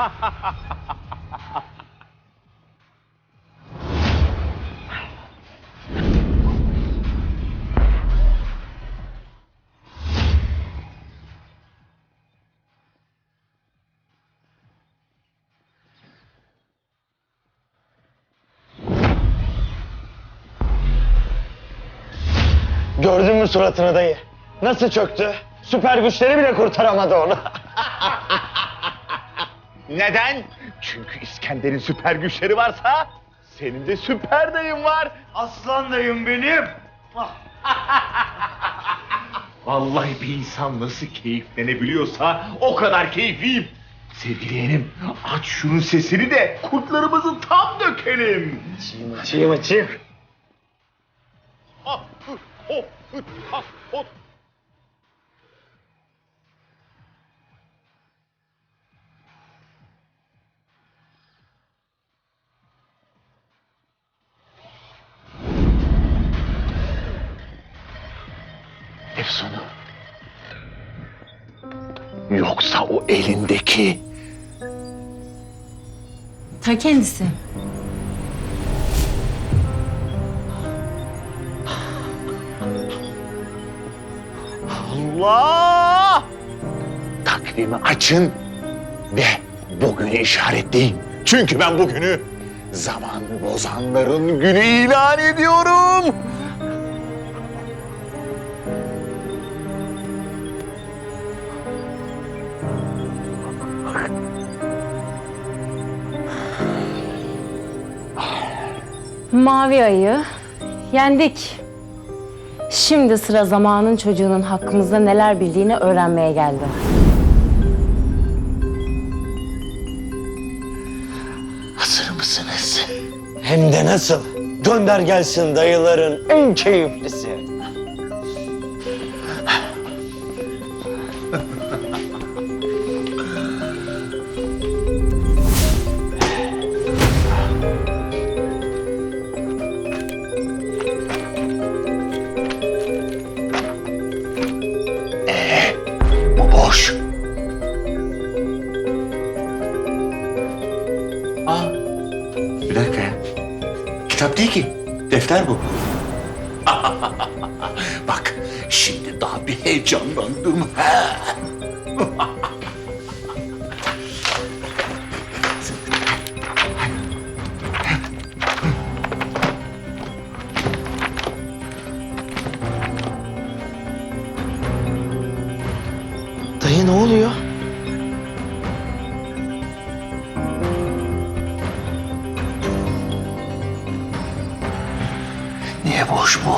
Gördün mü suratını dayı? Nasıl çöktü? Süper güçleri bile kurtaramadı onu. Neden? Çünkü İskender'in süper güçleri varsa senin de süper dayın var. Aslan dayım benim. Vallahi bir insan nasıl keyiflenebiliyorsa o kadar keyifliyim. Sevgili yeğenim aç şunun sesini de kurtlarımızı tam dökelim. Açayım açayım. Ah, hı, Efsunu. Yoksa o elindeki Ta kendisi. Allah! Takvimi açın ve bugünü işaretleyin. Çünkü ben bugünü zaman bozanların günü ilan ediyorum. Mavi ayı yendik. Şimdi sıra zamanın çocuğunun hakkımızda neler bildiğini öğrenmeye geldi. Hazır mısınız? Hem de nasıl? Gönder gelsin dayıların en keyiflisi. Kitap değil ki. Defter bu. Bak şimdi daha bir heyecanlandım. Dayı ne oluyor? 我什么？